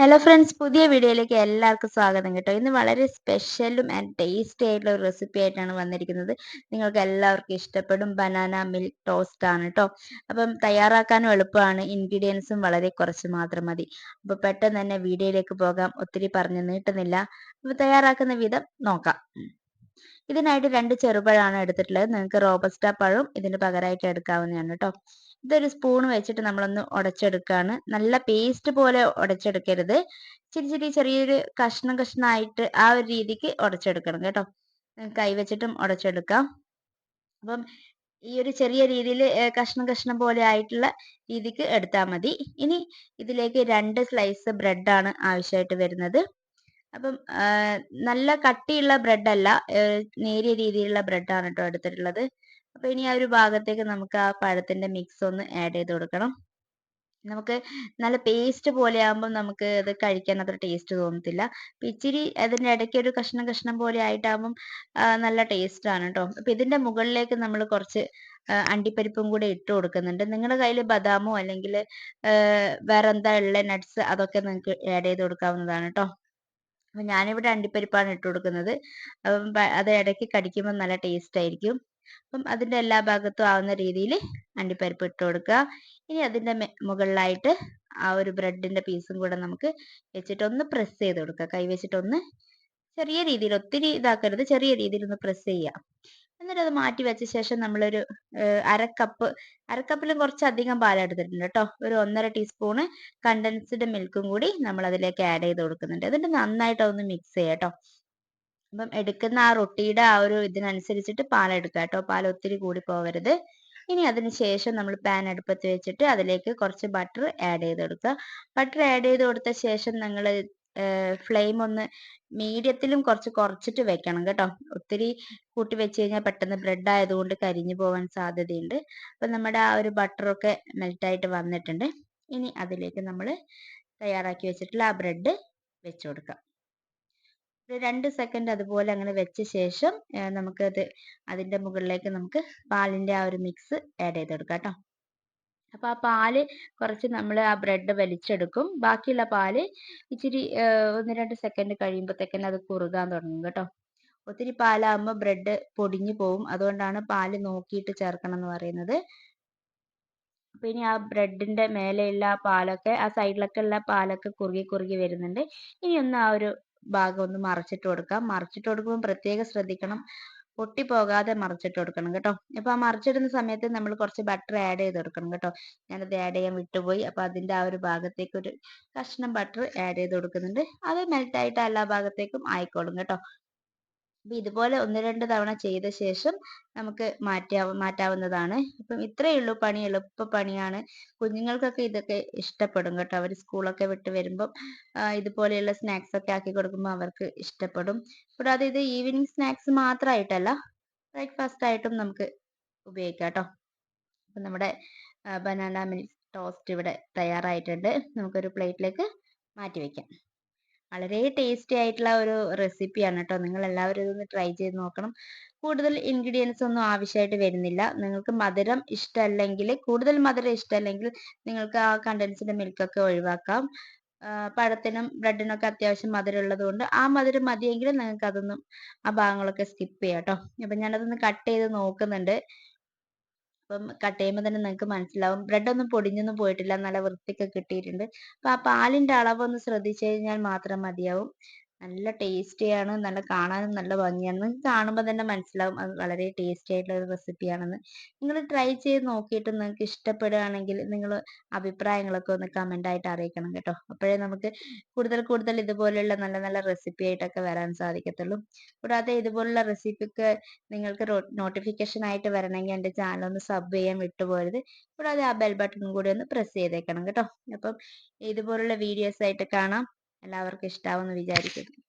Hello friends പുതിയ വീഡിയോയിലേക്ക് എല്ലാവർക്കും സ്വാഗതം കേട്ടോ. ഇന്ന് വളരെ സ്പെഷ്യലും ആൻഡ് ടേസ്റ്റി ആയിട്ടുള്ള ഒരു റെസിപ്പി ആയിട്ടാണ് വന്നിരിക്കുന്നത്. നിങ്ങൾക്ക് എല്ലാവർക്കും ഇഷ്ടപ്പെടും. ബനാന മിൽക്ക് ടോസ്റ്റ് ആണ് കേട്ടോ അപ്പം തയ്യാറാക്കാനും എളുപ്പമാണ്. ഇൻഗ്രീഡിയൻസും വളരെ കുറച്ച് മാത്രം മതി. അപ്പോൾ പെട്ടെന്ന് തന്നെ വീഡിയോയിലേക്ക് പോകാം. ഒത്തിരി പറഞ്ഞു നീട്ടുന്നില്ല. അപ്പോൾ തയ്യാറാക്കുന്ന വിധം നോക്കാം. ഇതിനായിട്ട് രണ്ട് ചെറുപഴമാണ് എടുത്തിട്ടുള്ളത്. നിങ്ങൾക്ക് റോബസ്റ്റ പഴവും ഇതിന് പകരമായിട്ട് എടുക്കാവുന്നതാണ് കേട്ടോ ഇതൊരു സ്പൂൺ വെച്ചിട്ട് നമ്മളൊന്ന് ഉടച്ചെടുക്കുകയാണ് നല്ല പേസ്റ്റ് പോലെ ഉടച്ചെടുക്കരുത് ചെറിയ ചെറിയ ചെറിയൊരു കഷ്ണം കഷ്ണമായിട്ട് ആ ഒരു രീതിക്ക് ഉടച്ചെടുക്കണം കേട്ടോ. കൈ വെച്ചിട്ടും ഉടച്ചെടുക്കാം അപ്പം ഈ ഒരു ചെറിയ രീതിയിൽ കഷ്ണം കഷ്ണം പോലെ ആയിട്ടുള്ള രീതിക്ക് എടുത്താൽ മതി. ഇനി ഇതിലേക്ക് രണ്ട് സ്ലൈസ് ബ്രെഡാണ് ആവശ്യമായിട്ട് വരുന്നത്. അപ്പം നല്ല കട്ടിയുള്ള ബ്രെഡ് അല്ല നേരിയ രീതിയിലുള്ള ബ്രെഡ് ആണ് കേട്ടോ എടുത്തിട്ടുള്ളത്. അപ്പൊ ഇനി ആ ഒരു ഭാഗത്തേക്ക് നമുക്ക് ആ പഴത്തിന്റെ മിക്സ് ഒന്ന് ആഡ് ചെയ്ത് കൊടുക്കണം. നമുക്ക് നല്ല പേസ്റ്റ് പോലെ ആകുമ്പോൾ നമുക്ക് അത് കഴിക്കാൻ അത്ര ടേസ്റ്റ് തോന്നത്തില്ല. ഇച്ചിരി അതിന്റെ ഇടയ്ക്ക് ഒരു കഷ്ണം കഷ്ണം പോലെ ആയിട്ടാകുമ്പം നല്ല ടേസ്റ്റ് ആണ് കേട്ടോ അപ്പൊ ഇതിന്റെ മുകളിലേക്ക് നമ്മൾ കുറച്ച് അണ്ടിപ്പരിപ്പും കൂടെ ഇട്ട് കൊടുക്കുന്നുണ്ട്. നിങ്ങളുടെ കയ്യിൽ ബദാമോ അല്ലെങ്കിൽ വേറെ എന്താ ഉള്ള നട്ട്സ് അതൊക്കെ നിങ്ങൾക്ക് ആഡ് ചെയ്ത് കൊടുക്കാവുന്നതാണ് കേട്ടോ അപ്പൊ ഞാനിവിടെ അണ്ടിപ്പരിപ്പാണ് ഇട്ട് കൊടുക്കുന്നത്. അപ്പം അത് ഇടയ്ക്ക് കടിക്കുമ്പോൾ നല്ല ടേസ്റ്റ് ആയിരിക്കും. അപ്പം അതിന്റെ എല്ലാ ഭാഗത്തും ആവുന്ന രീതിയിൽ അണ്ടിപ്പരിപ്പ് ഇട്ട് കൊടുക്കുക. ഇനി അതിന്റെ മുകളിലായിട്ട് ആ ഒരു ബ്രെഡിന്റെ പീസും കൂടെ നമുക്ക് വെച്ചിട്ട് ഒന്ന് പ്രസ് ചെയ്ത് കൊടുക്കുക. കൈ വെച്ചിട്ടൊന്ന് ചെറിയ രീതിയിൽ ഒത്തിരി ഇതാക്കരുത്. ചെറിയ രീതിയിൽ ഒന്ന് പ്രസ് ചെയ്യുക. എന്നിട്ട് അത് മാറ്റി വെച്ച ശേഷം നമ്മളൊരു അരക്കപ്പ് അരക്കപ്പിലും കുറച്ച് അധികം പാൽ എടുത്തിട്ടുണ്ട് കേട്ടോ. ഒരു ഒന്നര ടീസ്പൂണ് കണ്ടൻസ്ഡ് മിൽക്കും കൂടി നമ്മൾ അതിലേക്ക് ആഡ് ചെയ്ത് കൊടുക്കുന്നുണ്ട്. എന്നിട്ട് നന്നായിട്ട് ഒന്ന് മിക്സ് ചെയ്യാം കേട്ടോ. അപ്പം എടുക്കുന്ന ആ റൊട്ടിയുടെ ആ ഒരു ഇതിനനുസരിച്ചിട്ട് പാൽ എടുക്കുക കേട്ടോ. പാൽ ഒത്തിരി കൂടി പോകരുത് ഇനി അതിന് ശേഷം നമ്മൾ പാൻ അടുപ്പത്ത് വെച്ചിട്ട് അതിലേക്ക് കുറച്ച് ബട്ടർ ആഡ് ചെയ്ത് കൊടുക്കുക. ബട്ടർ ആഡ് ചെയ്ത് കൊടുത്ത ശേഷം നിങ്ങൾ ഫ്ലെയിം ഒന്ന് മീഡിയത്തിലും കുറച്ച് കുറച്ചിട്ട് വെക്കണം കേട്ടോ. ഒത്തിരി കൂട്ടി വെച്ച് കഴിഞ്ഞാൽ പെട്ടെന്ന് ബ്രെഡ് ആയതുകൊണ്ട് കരിഞ്ഞു പോകാൻ സാധ്യതയുണ്ട്. അപ്പൊ നമ്മുടെ ആ ഒരു ബട്ടറൊക്കെ മെൽറ്റായിട്ട് വന്നിട്ടുണ്ട്. ഇനി അതിലേക്ക് നമ്മൾ തയ്യാറാക്കി വെച്ചിട്ടുള്ള ആ ബ്രെഡ് വെച്ച് കൊടുക്കാം. ഒരു രണ്ട് സെക്കൻഡ് അതുപോലെ അങ്ങനെ വെച്ച ശേഷം നമുക്കത് അതിന്റെ മുകളിലേക്ക് നമുക്ക് പാലിന്റെ ആ ഒരു മിക്സ് ആഡ് ചെയ്ത് കൊടുക്കാം കേട്ടോ. അപ്പോൾ ആ പാൽ കുറച്ച് നമ്മൾ ആ ബ്രെഡ് വലിച്ചെടുക്കും. ബാക്കിയുള്ള പാൽ ഇച്ചിരി ഒന്ന് രണ്ട് സെക്കൻഡ് കഴിയുമ്പോഴത്തേക്കന്നെ അത് കുറുകാൻ തുടങ്ങും കേട്ടോ. ഒത്തിരി പാലാകുമ്പോൾ ബ്രെഡ് പൊടിഞ്ഞു പോവും. അതുകൊണ്ടാണ് പാൽ നോക്കിയിട്ട് ചേർക്കണം എന്ന് പറയുന്നത് പിന്നെ ആ ബ്രെഡിന്റെ മേലെയുള്ള ആ പാലൊക്കെ ആ സൈഡിലൊക്കെ ഉള്ള പാലൊക്കെ കുറുകി കുറുകി വരുന്നുണ്ട്. ഇനി ഒന്ന് ആ ഒരു ഭാഗം ഒന്ന് മറച്ചിട്ട് കൊടുക്കാം. മറച്ചിട്ട് കൊടുക്കുമ്പോൾ പ്രത്യേകം ശ്രദ്ധിക്കണം. പൊട്ടിപ്പോകാതെ മറിച്ചിട്ട് കൊടുക്കണം കേട്ടോ. അപ്പൊ ആ മറിച്ചിടുന്ന സമയത്ത് നമ്മൾ കുറച്ച് ബട്ടർ ആഡ് ചെയ്ത് കൊടുക്കണം കേട്ടോ. ഞാനത് ആഡ് ചെയ്യാൻ വിട്ടുപോയി. അപ്പൊ അതിന്റെ ആ ഒരു ഭാഗത്തേക്ക് ഒരു കഷ്ണം ബട്ടർ ആഡ് ചെയ്ത് കൊടുക്കുന്നുണ്ട്. അത് മെൽറ്റ് ആയിട്ട് എല്ലാ ഭാഗത്തേക്കും ആയിക്കോളും കേട്ടോ. അപ്പൊ ഇതുപോലെ ഒന്ന് രണ്ട് തവണ ചെയ്ത ശേഷം നമുക്ക് മാറ്റാ മാറ്റാവുന്നതാണ്. അപ്പം ഇത്രയേ ഉള്ളൂ പണി എളുപ്പ പണിയാണ്. കുഞ്ഞുങ്ങൾക്കൊക്കെ ഇതൊക്കെ ഇഷ്ടപ്പെടും കേട്ടോ. അവർ സ്കൂളൊക്കെ വിട്ട് വരുമ്പം ഇതുപോലെയുള്ള സ്നാക്സ് ഒക്കെ ആക്കി കൊടുക്കുമ്പോൾ അവർക്ക് ഇഷ്ടപ്പെടും. കൂടാതെ ഇത് ഈവനിങ് സ്നാക്സ് മാത്രമായിട്ടല്ല ബ്രേക്ക്ഫാസ്റ്റ് ആയിട്ടും നമുക്ക് ഉപയോഗിക്കാം കേട്ടോ. അപ്പം നമ്മുടെ ബനാന മിൽക്ക് ടോസ്റ്റ് ഇവിടെ തയ്യാറായിട്ടുണ്ട്. നമുക്കൊരു പ്ലേറ്റിലേക്ക് മാറ്റി വെക്കാം. വളരെ ടേസ്റ്റി ആയിട്ടുള്ള ഒരു റെസിപ്പിയാണ് കേട്ടോ നിങ്ങൾ എല്ലാവരും ഇതൊന്ന് ട്രൈ ചെയ്ത് നോക്കണം. കൂടുതൽ ഇൻഗ്രീഡിയൻസ് ഒന്നും ആവശ്യമായിട്ട് വരുന്നില്ല. നിങ്ങൾക്ക് മധുരം ഇഷ്ടമല്ലെങ്കിൽ കൂടുതൽ മധുരം ഇഷ്ടമല്ലെങ്കിൽ നിങ്ങൾക്ക് ആ കണ്ടൻസ്ഡ് മിൽക്കൊക്കെ ഒഴിവാക്കാം. പഴത്തിനും ബ്രെഡിനൊക്കെ അത്യാവശ്യം മധുരം ഉള്ളത് കൊണ്ട് ആ മധുരം മതിയെങ്കിൽ നിങ്ങൾക്ക് അതൊന്നും ആ ഭാഗങ്ങളൊക്കെ സ്കിപ്പ് ചെയ്യാം കേട്ടോ അപ്പം ഞാനതൊന്ന് കട്ട് ചെയ്ത് നോക്കുന്നുണ്ട്. അപ്പം കട്ട് ചെയ്യുമ്പോൾ തന്നെ നിങ്ങൾക്ക് മനസ്സിലാവും. ബ്രെഡ് ഒന്നും പൊടിഞ്ഞൊന്നും പോയിട്ടില്ല. നല്ല വൃത്തിക്ക് കിട്ടിയിട്ടുണ്ട്. അപ്പോൾ ആ പാലിന്റെ അളവ് ഒന്ന് ശ്രദ്ധിച്ചു കഴിഞ്ഞാൽ മാത്രം മതിയാവും. നല്ല ടേസ്റ്റിയാണ് നല്ല കാണാനും നല്ല ഭംഗിയാണ് നിങ്ങൾക്ക് കാണുമ്പോൾ തന്നെ മനസ്സിലാവും. അത് വളരെ ടേസ്റ്റി ആയിട്ടുള്ള ഒരു റെസിപ്പിയാണെന്ന് നിങ്ങൾ ട്രൈ ചെയ്ത് നോക്കിയിട്ട് നിങ്ങൾക്ക് ഇഷ്ടപ്പെടുകയാണെങ്കിൽ നിങ്ങൾ അഭിപ്രായങ്ങളൊക്കെ ഒന്ന് കമന്റ് ആയിട്ട് അറിയിക്കണം കേട്ടോ. അപ്പോഴേ നമുക്ക് കൂടുതൽ കൂടുതൽ ഇതുപോലെയുള്ള നല്ല നല്ല റെസിപ്പി ആയിട്ടൊക്കെ വരാൻ സാധിക്കത്തുള്ളൂ. കൂടാതെ ഇതുപോലുള്ള റെസിപ്പിക്ക് നിങ്ങൾക്ക് നോട്ടിഫിക്കേഷൻ ആയിട്ട് വരണമെങ്കിൽ എന്റെ ചാനൽ ഒന്ന് സബ് ചെയ്യാൻ വിട്ടുപോകരുത് കൂടാതെ ആ ബെൽ ബട്ടൺ കൂടി ഒന്ന് പ്രസ് ചെയ്തേക്കണം കേട്ടോ. അപ്പം ഇതുപോലുള്ള വീഡിയോസ് ആയിട്ട് കാണാം. എല്ലാവർക്കും ഇഷ്ടാവുമെന്ന് വിചാരിക്കുന്നു.